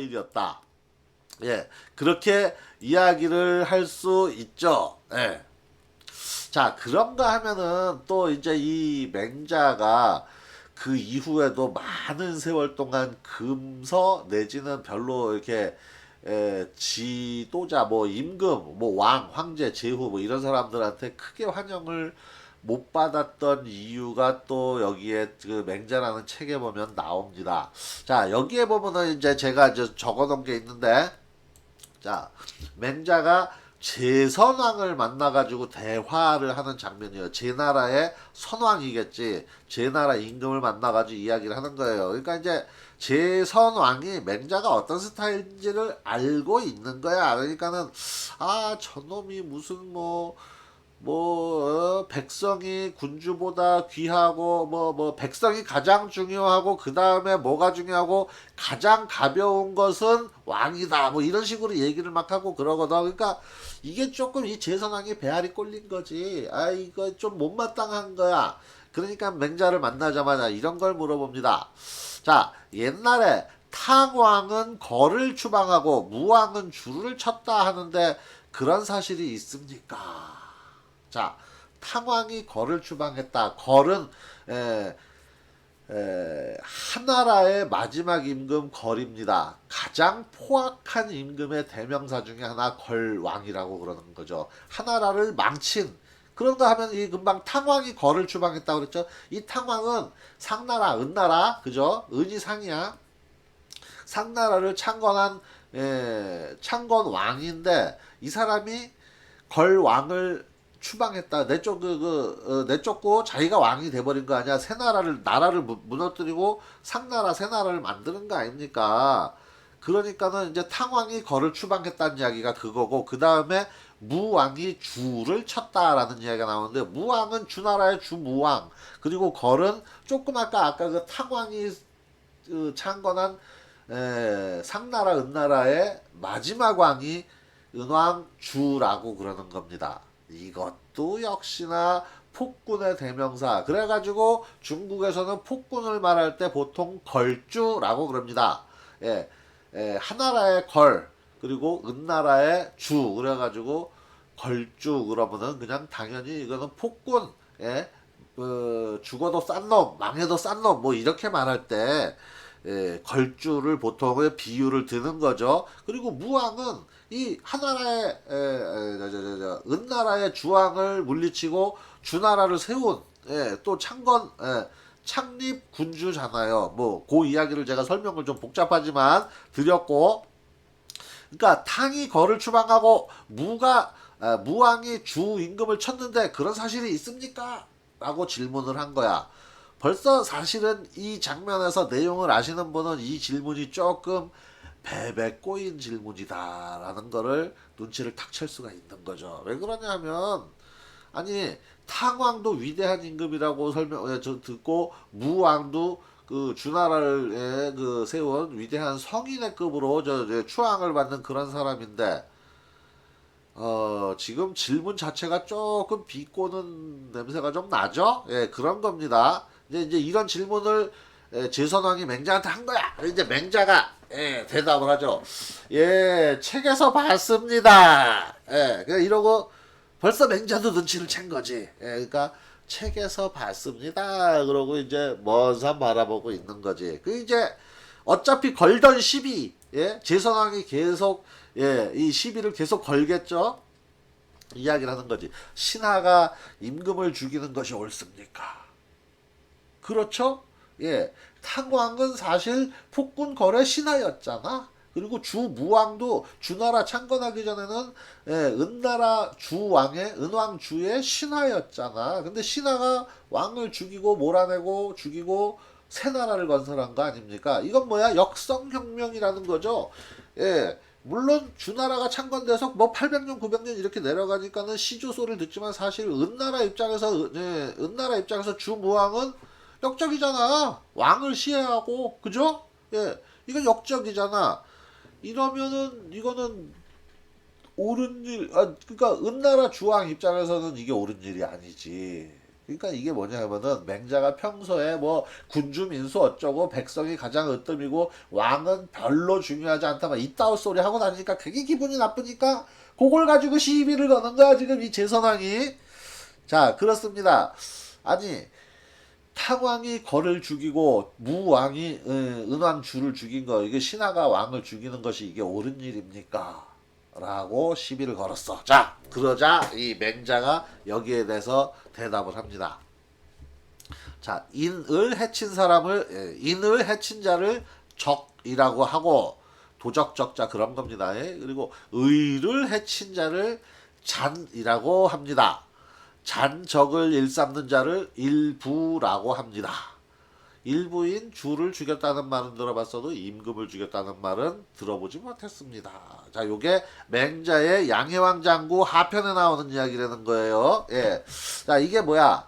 스타일이었다. 예, 그렇게 이야기를 할 수 있죠. 예. 자, 그런가 하면은 또 이제 이 맹자가 그 이후에도 많은 세월 동안 금서 내지는 별로 이렇게 에, 지도자 뭐 임금 뭐 왕 황제 제후 뭐 이런 사람들한테 크게 환영을 못 받았던 이유가 또 여기에 그 맹자라는 책에 보면 나옵니다. 자 여기에 보면은 이제 제가 이제 적어 놓은 게 있는데 자 맹자가 제선왕을 만나가지고 대화를 하는 장면이에요. 제 나라의 선왕이겠지. 제 나라 임금을 만나가지고 이야기를 하는 거예요. 그러니까 이제 제선왕이 맹자가 어떤 스타일인지를 알고 있는 거야. 그러니까는 아 저놈이 무슨 뭐 뭐 어, 백성이 군주보다 귀하고 뭐뭐 백성이 가장 중요하고 그 다음에 뭐가 중요하고 가장 가벼운 것은 왕이다. 뭐 이런 식으로 얘기를 막 하고 그러거든. 그러니까 이게 조금 이 제선왕이 배알이 꼴린 거지. 아 이거 좀 못마땅한 거야. 그러니까 맹자를 만나자마자 이런 걸 물어봅니다. 자 옛날에 탕왕은 거를 추방하고 무왕은 줄을 쳤다 하는데 그런 사실이 있습니까? 자, 탕왕이 거를 추방했다. 거는 에, 에, 하나라의 마지막 임금 걸입니다. 가장 포악한 임금의 대명사 중에 하나 걸왕이라고 그러는 거죠. 하나라를 망친 그런가 하면 이 금방 탕왕이 거를 추방했다 그랬죠. 이 탕왕은 상나라, 은나라, 그죠? 은이 상이야. 상나라를 창건한 에, 창건 왕인데 이 사람이 걸 왕을 추방했다. 내쫓 그, 그 어, 내쫓고 자기가 왕이 돼버린 거 아니야? 새 나라를 나라를 무- 무너뜨리고 상나라 새 나라를 만드는 거 아닙니까? 그러니까는 이제 탕왕이 거를 추방했다는 이야기가 그거고 그 다음에 무왕이 주를 쳤다라는 이야기가 나오는데 무왕은 주나라의 주무왕 그리고 걸은 조금 아까 아까 그 탕왕이 그 창건한 에, 상나라 은나라의 마지막 왕이 은왕 주라고 그러는 겁니다. 이것도 역시나 폭군의 대명사. 그래가지고 중국에서는 폭군을 말할 때 보통 걸주라고 그럽니다. 예, 예, 하나라의 걸 그리고 은나라의 주 그래가지고 걸주 그러면은 그냥 당연히 이거는 폭군. 예, 그 죽어도 싼 놈, 망해도 싼 놈, 뭐 이렇게 말할 때 예, 걸주를 보통의 비유를 드는 거죠. 그리고 무왕은 이 하나라의 에, 에, 저, 저, 저, 저, 은나라의 주왕을 물리치고 주나라를 세운 예, 또 창건 예, 창립 군주잖아요. 뭐 그 이야기를 제가 설명을 좀 복잡하지만 드렸고, 그러니까 탕이 거를 추방하고 무가 아, 무왕이 주 임금을 쳤는데 그런 사실이 있습니까? 라고 질문을 한 거야. 벌써 사실은 이 장면에서 내용을 아시는 분은 이 질문이 조금 베베 꼬인 질문이다라는 거를 눈치를 탁 챌 수가 있는 거죠. 왜 그러냐면 아니 탕왕도 위대한 임금이라고 설명 예, 저 듣고 무왕도 그 주나라를 예, 그 세운 위대한 성인의 급으로 저, 저 추앙을 받는 그런 사람인데 어, 지금 질문 자체가 조금 비꼬는 냄새가 좀 나죠? 예, 그런 겁니다. 이제, 이제 이런 질문을 예, 제선왕이 맹자한테 한 거야. 이제 맹자가 예, 대답을 하죠. 예, 책에서 봤습니다. 예, 그냥 이러고 벌써 맹자도 눈치를 챈 거지. 예, 그러니까 책에서 봤습니다. 그러고 이제 먼산 바라보고 있는 거지. 그 이제 어차피 걸던 시비, 예, 제선왕이 계속 예, 이 시비를 계속 걸겠죠. 이야기를 하는 거지. 신하가 임금을 죽이는 것이 옳습니까? 그렇죠? 예. 탕왕은 사실 폭군 거래 신하였잖아. 그리고 주무왕도 주나라 창건하기 전에는 예, 은나라 주왕의 은왕 주의 신하였잖아. 근데 신하가 왕을 죽이고 몰아내고 죽이고 새 나라를 건설한 거 아닙니까? 이건 뭐야? 역성혁명이라는 거죠. 예. 물론 주나라가 창건돼서 뭐 800년, 900년 이렇게 내려가니까는 시조 소리를 듣지만 사실 은나라 입장에서 예, 은나라 입장에서 주무왕은 역적이잖아. 왕을 시해하고 그죠? 예, 이건 역적이잖아. 이러면은 이거는 옳은 일, 아, 그러니까 은나라 주왕 입장에서는 이게 옳은 일이 아니지. 그러니까 이게 뭐냐면은 맹자가 평소에 뭐 군주 민수 어쩌고 백성이 가장 으뜸이고 왕은 별로 중요하지 않다만 이따오 소리 하고 다니니까 그게 기분이 나쁘니까 그걸 가지고 시비를 거는 거야 지금 이 재선왕이 자 그렇습니다 아니 탕왕이 거를 죽이고 무왕이 어, 은왕 주를 죽인 거 이게 신하가 왕을 죽이는 것이 이게 옳은 일입니까? 라고 시비를 걸었어. 자, 그러자 이 맹자가 여기에 대해서 대답을 합니다. 자, 인을 해친 사람을 예, 인을 해친 자를 적이라고 하고 도적적자 그런 겁니다. 예? 그리고 의를 해친 자를 잔이라고 합니다. 잔적을 일삼는 자를 일부라고 합니다. 일부인 주를 죽였다는 말은 들어봤어도 임금을 죽였다는 말은 들어보지 못했습니다. 자, 요게 맹자의 양해왕 장구 하편에 나오는 이야기라는 거예요. 예. 자, 이게 뭐야?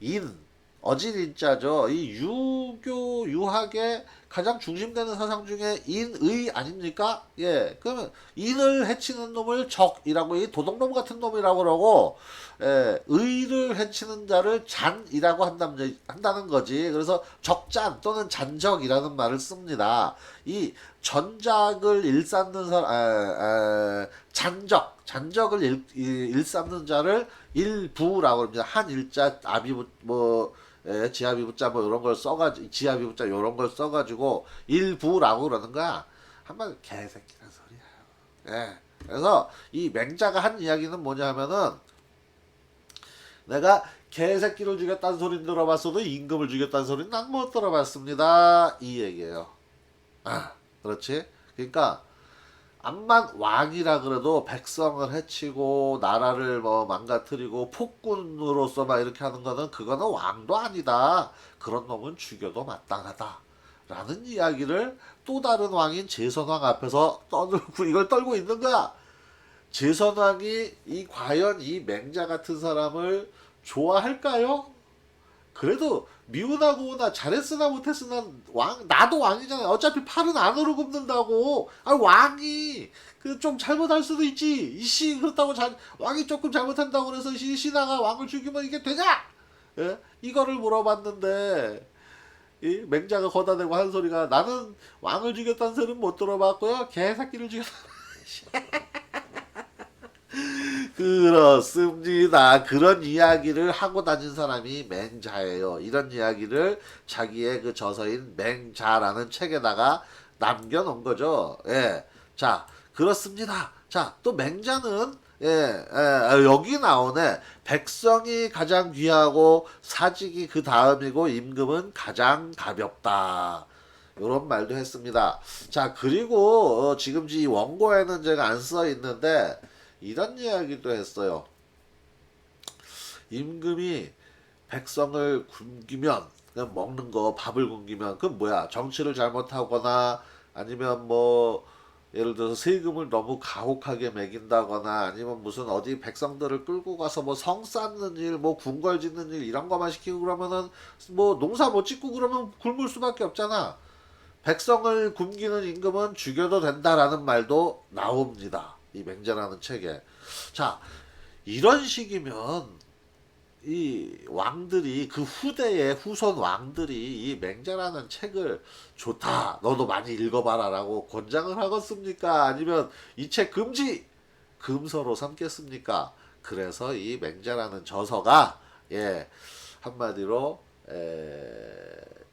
인, 어진인자죠. 이 유교, 유학의 가장 중심되는 사상 중에 인의 아닙니까? 예. 그러면 인을 해치는 놈을 적이라고, 이 도둑놈 같은 놈이라고 그러고, 예, 의를 해치는 자를 잔이라고 한다는, 거지. 그래서 적잔 또는 잔적이라는 말을 씁니다. 이 전작을 일삼는 사람, 아, 아, 잔적, 잔적을 일, 일, 일삼는 자를 일부라고 합니다. 한 일자, 아비부, 뭐, 예, 지하비부자 뭐 이런 걸 써가지고, 지하비부자 이런 걸 써가지고 일부라고 그러는 거야. 한마디 개새끼란 소리야. 예. 그래서 이 맹자가 한 이야기는 뭐냐 하면은 내가 개새끼를 죽였다는 소리는 들어봤어도 임금을 죽였다는 소리는 난 못 들어봤습니다. 이 얘기예요. 아, 그렇지? 그러니까 암만 왕이라 그래도 백성을 해치고 나라를 뭐 망가뜨리고 폭군으로서 막 이렇게 하는 거는 그거는 왕도 아니다. 그런 놈은 죽여도 마땅하다. 라는 이야기를 또 다른 왕인 제선왕 앞에서 떠들고 이걸 떨고 있는 거야. 제선왕이 이 과연 이 맹자 같은 사람을 좋아할까요? 그래도 미우나 고우나 잘했으나 못했으나 왕 나도 왕이잖아. 어차피 팔은 안으로 굽는다고. 아 왕이 그 좀 잘못할 수도 있지. 이씨 그렇다고 잘 왕이 조금 잘못한다고 그래서 이 신하가 왕을 죽이면 이게 되냐? 예? 이거를 물어봤는데 이 맹자가 대고 한 소리가 나는 왕을 죽였다는 소리는 못 들어봤고요. 개새끼를 죽였다. 그렇습니다. 그런 이야기를 하고 다닌 사람이 맹자예요. 이런 이야기를 자기의 그 저서인 맹자라는 책에다가 남겨놓은 거죠. 예. 자, 그렇습니다. 자, 또 맹자는 예, 예, 아, 여기 나오네. 백성이 가장 귀하고 사직이 그 다음이고 임금은 가장 가볍다. 이런 말도 했습니다. 자, 그리고 어, 지금 이 원고에는 제가 안 써 있는데 이런 이야기도 했어요. 임금이 백성을 굶기면 그냥 먹는 거 밥을 굶기면 그건 뭐야 정치를 잘못하거나 아니면 뭐 예를 들어서 세금을 너무 가혹하게 매긴다거나 아니면 무슨 어디 백성들을 끌고 가서 뭐 성 쌓는 일, 뭐 궁궐 짓는 일 이런 거만 시키고 그러면은 뭐 농사 못 짓고 그러면 굶을 수밖에 없잖아. 백성을 굶기는 임금은 죽여도 된다라는 말도 나옵니다. 이 맹자라는 책에. 자, 이런 식이면 이 왕들이 그 후대의 후손 왕들이 이 맹자라는 책을 좋다 너도 많이 읽어봐라라고 권장을 하겠습니까 아니면 이 책 금지 금서로 삼겠습니까 그래서 이 맹자라는 저서가 예 한마디로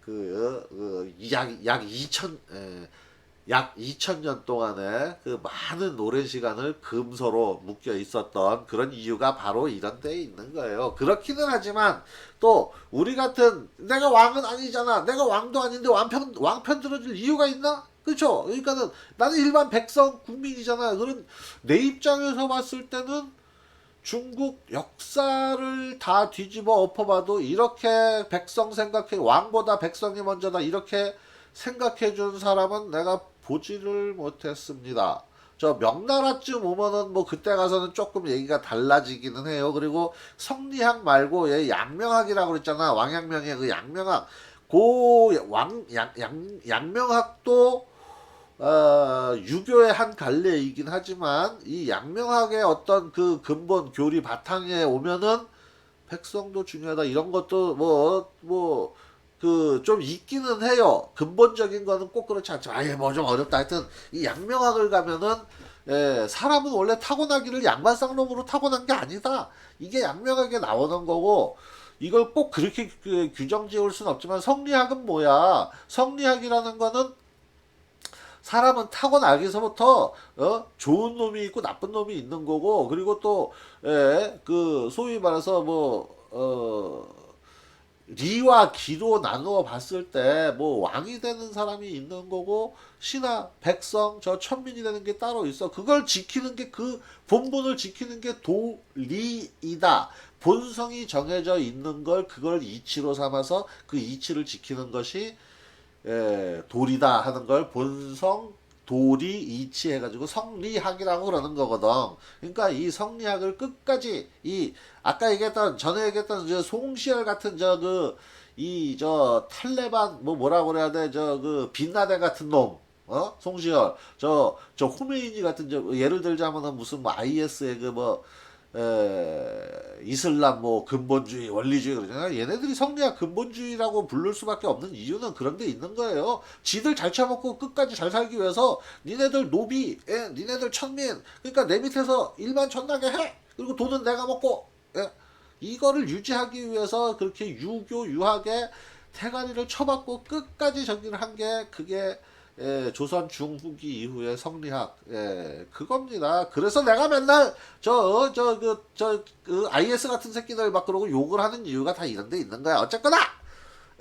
그약 약 2천 에, 약 2000년 동안에 그 많은 오랜 시간을 금서로 묶여 있었던 그런 이유가 바로 이런 데에 있는 거예요. 그렇기는 하지만 또 우리 같은 내가 왕은 아니잖아. 내가 왕도 아닌데 왕편 왕편 들어줄 이유가 있나? 그렇죠. 그러니까는 나는 일반 백성 국민이잖아. 그런 내 입장에서 봤을 때는 중국 역사를 다 뒤집어 엎어봐도 이렇게 백성 생각해 왕보다 백성이 먼저다 이렇게 생각해 준 사람은 내가 보지를 못했습니다. 저 명나라쯤 오면은 뭐 그때 가서는 조금 얘기가 달라지기는 해요. 그리고 성리학 말고 얘 양명학이라고 그랬잖아. 왕양명의 그 양명학. 고왕양 양, 양명학도 어, 유교의 한 갈래이긴 하지만 이 양명학의 어떤 그 근본 교리 바탕에 오면은 백성도 중요하다 이런 것도 뭐뭐 그 좀 있기는 해요. 근본적인 거는 꼭 그렇지 않지만 아예 뭐 좀 어렵다. 하여튼 이 양명학을 가면은 예, 사람은 원래 타고나기를 양반쌍놈으로 타고난 게 아니다. 이게 양명학에 나오는 거고 이걸 꼭 그렇게 그 규정 지을 수는 없지만 성리학은 뭐야? 성리학이라는 거는 사람은 타고나기서부터 어? 좋은 놈이 있고 나쁜 놈이 있는 거고 그리고 또 예, 그 소위 말해서 뭐 어, 리와 기로 나누어 봤을 때 뭐 왕이 되는 사람이 있는 거고 신하 백성 저 천민이 되는 게 따로 있어. 그걸 지키는 게 그 본분을 지키는 게 도리이다. 본성이 정해져 있는 걸 그걸 이치로 삼아서 그 이치를 지키는 것이 예, 도리다 하는 걸 본성 도리 이치 해가지고 성리학이라고 그러는 거거든. 그러니까 이 성리학을 끝까지 이 아까 얘기했던 전에 얘기했던 저 송시열 같은 저 그 이 저 탈레반 뭐 뭐라고 그래야 돼 저 그 빛나데 같은 놈. 어? 송시열 저저 호메이니 같은 저 예를 들자면은 무슨 뭐 IS의 그 뭐 에, 이슬람 뭐 근본주의 원리주의 그러잖아요. 얘네들이 성리학 근본주의라고 부를 수밖에 없는 이유는 그런 데 있는 거예요. 지들 잘 처먹고 끝까지 잘 살기 위해서 니네들 노비, 예, 니네들 천민, 그러니까 내 밑에서 일만 천나게 해. 그리고 돈은 내가 먹고, 예, 이거를 유지하기 위해서 그렇게 유교 유학에 태가리를 쳐받고 끝까지 정리를 한 게 그게 예, 조선 중후기 이후의 성리학, 예, 그겁니다. 그래서 내가 맨날, 저, 저, 그, 저, 그, IS 같은 새끼들 막 그러고 욕을 하는 이유가 다 이런 데 있는 거야. 어쨌거나!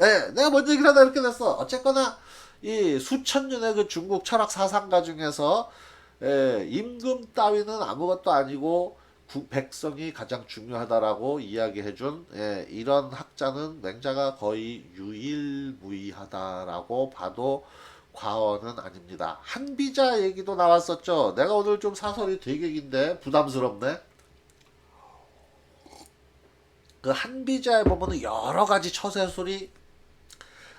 예, 내가 뭔 얘기를 하다 이렇게 됐어. 어쨌거나, 이 수천 년의 그 중국 철학 사상가 중에서, 예, 임금 따위는 아무것도 아니고, 구- 백성이 가장 중요하다라고 이야기해준 예, 이런 학자는 맹자가 거의 유일무이하다라고 봐도 과언은 아닙니다. 한비자 얘기도 나왔었죠. 내가 오늘 좀 사설이 되게 긴데 부담스럽네. 그 한비자에 보면은 여러 가지 처세술이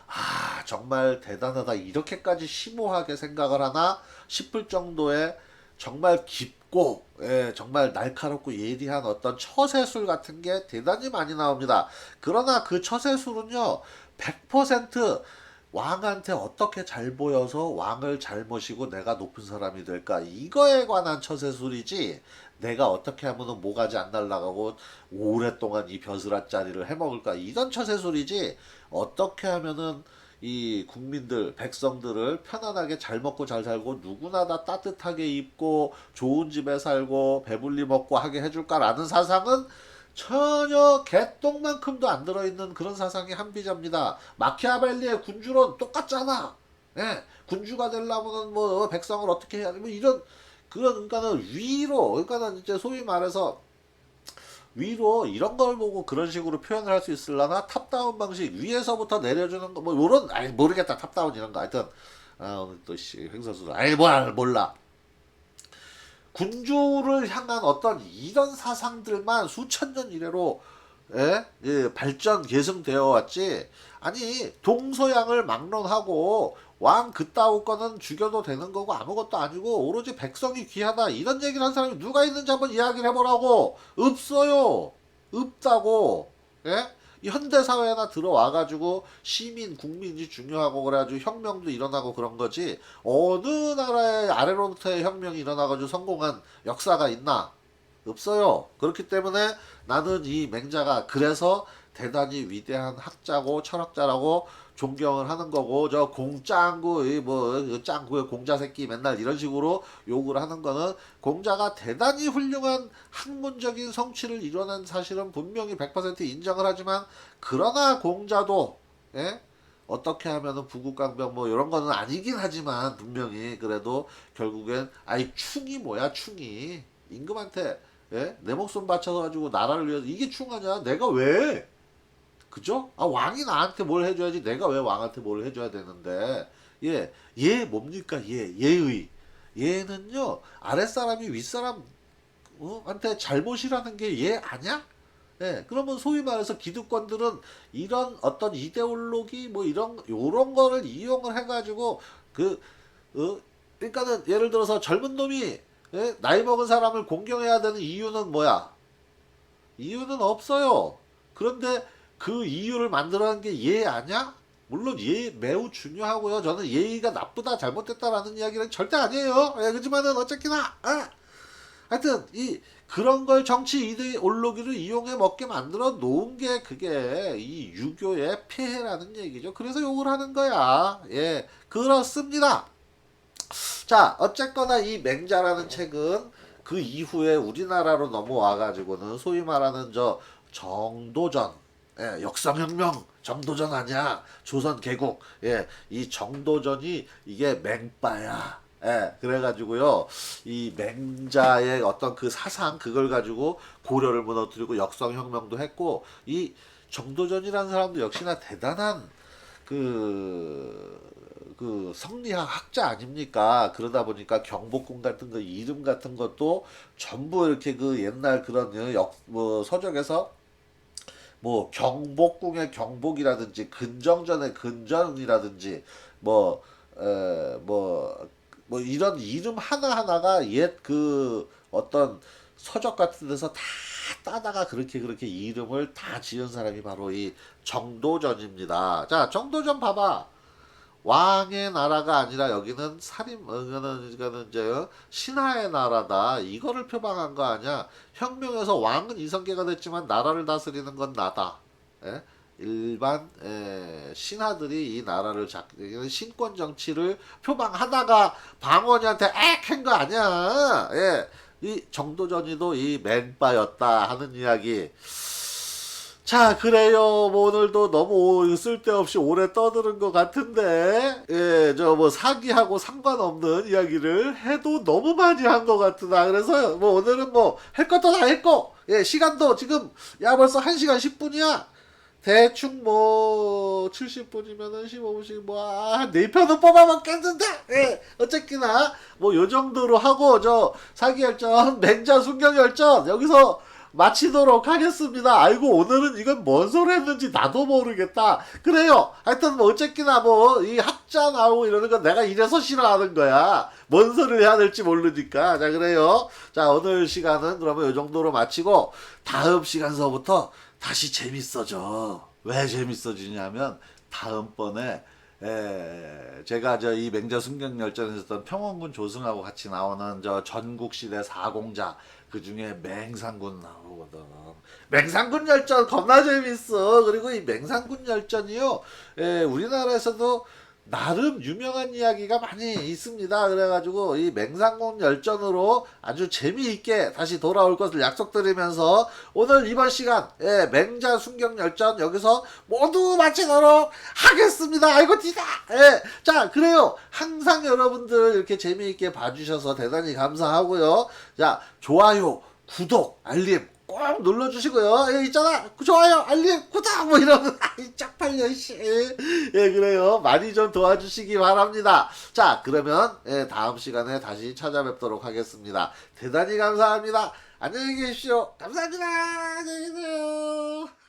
아 정말 대단하다 이렇게까지 심오하게 생각을 하나 싶을 정도의 정말 깊고 예, 정말 날카롭고 예리한 어떤 처세술 같은 게 대단히 많이 나옵니다. 그러나 그 처세술은요 100% 왕한테 어떻게 잘 보여서 왕을 잘 모시고 내가 높은 사람이 될까? 이거에 관한 처세술이지 내가 어떻게 하면은 모가지 안 날라가고 오랫동안 이 벼슬아 짜리를 해먹을까? 이런 처세술이지 어떻게 하면은 이 국민들 백성들을 편안하게 잘 먹고 잘 살고 누구나 다 따뜻하게 입고 좋은 집에 살고 배불리 먹고 하게 해줄까라는 사상은 전혀 개똥만큼도 안 들어있는 그런 사상이 한비자입니다. 마키아벨리의 군주론 똑같잖아. 예, 군주가 되려면은 뭐 백성을 어떻게 해야 돼? 뭐 이런 그런 그러니까는 위로 그러니까는 이제 소위 말해서 위로 이런 걸 보고 그런 식으로 표현을 할 수 있을라나 탑다운 방식 위에서부터 내려주는 거 뭐 요런 아니 모르겠다 탑다운 이런 거 하여튼 아 오늘 또씨 횡설수설 아이 뭐 몰라 군주를 향한 어떤 이런 사상들만 수천 년 이래로 예? 예, 발전 계승되어 왔지 아니 동서양을 막론하고 왕 그따위 거는 죽여도 되는 거고 아무것도 아니고 오로지 백성이 귀하다 이런 얘기를 한 사람이 누가 있는지 한번 이야기를 해보라고 없어요 없다고 예? 이 현대 사회나 들어와 가지고 시민 국민이 중요하고 그래가지고 혁명도 일어나고 그런 거지 어느 나라의 아래로부터의 혁명이 일어나가지고 성공한 역사가 있나 없어요. 그렇기 때문에 나는 이 맹자가 그래서 대단히 위대한 학자고 철학자라고 존경을 하는 거고 저 공짱구 이뭐 짱구의 공자 새끼 맨날 이런 식으로 욕을 하는 거는 공자가 대단히 훌륭한 학문적인 성취를 이뤄낸 사실은 분명히 100% 인정을 하지만 그러나 공자도 예? 어떻게 하면은 부국강병 뭐 이런 거는 아니긴 하지만 분명히 그래도 결국엔 아이 충이 뭐야 충이 임금한테 예? 내 목숨 바쳐가지고 나라를 위해서 이게 충하냐 내가 왜 그죠? 아 왕이 나한테 뭘 해줘야지 내가 왜 왕한테 뭘 해줘야 되는데 예, 얘 뭡니까 얘 예의 얘는요 아랫사람이 윗사람 어? 한테 잘못이라는 게얘 아냐? 예, 그러면 소위 말해서 기득권들은 이런 어떤 이데올로기 뭐 이런 요런 거를 이용을 해가지고 그 어, 그러니까는 예를 들어서 젊은 놈이 예? 나이 먹은 사람을 공경해야 되는 이유는 뭐야? 이유는 없어요. 그런데 그 이유를 만들어낸 게 예의 아니야? 물론 예의 매우 중요하고요. 저는 예의가 나쁘다 잘못됐다라는 이야기는 절대 아니에요. 예, 그렇지만은 어쨌거나 아, 하여튼 이 그런 걸 정치 이데올로기를 이용해 먹게 만들어 놓은 게 그게 이 유교의 폐해라는 얘기죠. 그래서 욕을 하는 거야. 예, 그렇습니다. 자, 어쨌거나 이 맹자라는 책은 그 이후에 우리나라로 넘어와 가지고는 소위 말하는 저 정도전, 예, 역사혁명 정도전 아니야. 조선 개국. 예, 이 정도전이 이게 맹빠야. 예, 그래가지고요, 이 맹자의 어떤 그 사상, 그걸 가지고 고려를 무너뜨리고 역사혁명도 했고, 이 정도전이라는 사람도 역시나 대단한 그, 그 성리학 학자 아닙니까? 그러다 보니까 경복궁 같은 거 이름 같은 것도 전부 이렇게 그 옛날 그런 역, 뭐 서적에서 뭐 경복궁의 경복이라든지 근정전의 근전이라든지 뭐, 에, 뭐, 뭐 이런 이름 하나하나가 옛 그 어떤 서적 같은 데서 다 따다가 그렇게 그렇게 이름을 다 지은 사람이 바로 이 정도전입니다. 자, 정도전 봐봐. 왕의 나라가 아니라 여기는 살인 어, 이거는 이거는 이제 어, 신하의 나라다. 이거를 표방한 거 아니야? 혁명에서 왕은 이성계가 됐지만 나라를 다스리는 건 나다. 예? 일반 에, 신하들이 이 나라를 잡 이거는 신권 정치를 표방하다가 방언이한테 액한거 아니야. 예. 이 정도전이도 이 맹바였다 하는 이야기 자, 그래요. 뭐 오늘도 너무 쓸데없이 오래 떠드는 것 같은데, 예, 저 뭐 사기하고 상관없는 이야기를 해도 너무 많이 한 것 같으다. 그래서 뭐 오늘은 뭐 할 것도 다 했고, 예, 시간도 지금, 야, 벌써 1시간 10분이야. 대충 뭐 70분이면은 15분씩 뭐한 4편은 뽑아먹겠는데 예 어쨌거나 뭐 요 정도로 하고 저 사기열전 맹자 순경열전 여기서 마치도록 하겠습니다. 아이고 오늘은 이건 뭔 소리 했는지 나도 모르겠다. 그래요. 하여튼 뭐 어쨌거나 뭐 이 학자 나오고 이러는 건 내가 이래서 싫어하는 거야. 뭔 소리를 해야 될지 모르니까. 자 그래요. 자 오늘 시간은 그러면 이 정도로 마치고 다음 시간서부터 다시 재밌어져. 왜 재밌어지냐면 다음번에 에, 제가 저 이 맹자 순경 열전에서 했던 평원군 조승하고 같이 나오는 저 전국시대 사공자 그 중에 맹상군 나오거든. 맹상군 열전 겁나 재밌어. 그리고 이 맹상군 열전이요, 에, 우리나라에서도 나름 유명한 이야기가 많이 있습니다. 그래가지고 이 맹상군 열전으로 아주 재미있게 다시 돌아올 것을 약속드리면서 오늘 이번 시간 예, 맹자 순경 열전 여기서 모두 마치도록 하겠습니다. 아이고 디다. 예, 자 그래요. 항상 여러분들 이렇게 재미있게 봐주셔서 대단히 감사하고요. 자 좋아요, 구독, 알림 꼭 눌러주시고요. 예, 있잖아. 좋아요, 알림, 구독, 뭐 이런, 쪽팔려, 씨. 예, 그래요. 많이 좀 도와주시기 바랍니다. 자, 그러면, 예, 다음 시간에 다시 찾아뵙도록 하겠습니다. 대단히 감사합니다. 안녕히 계십시오. 감사합니다. 안녕히 계세요.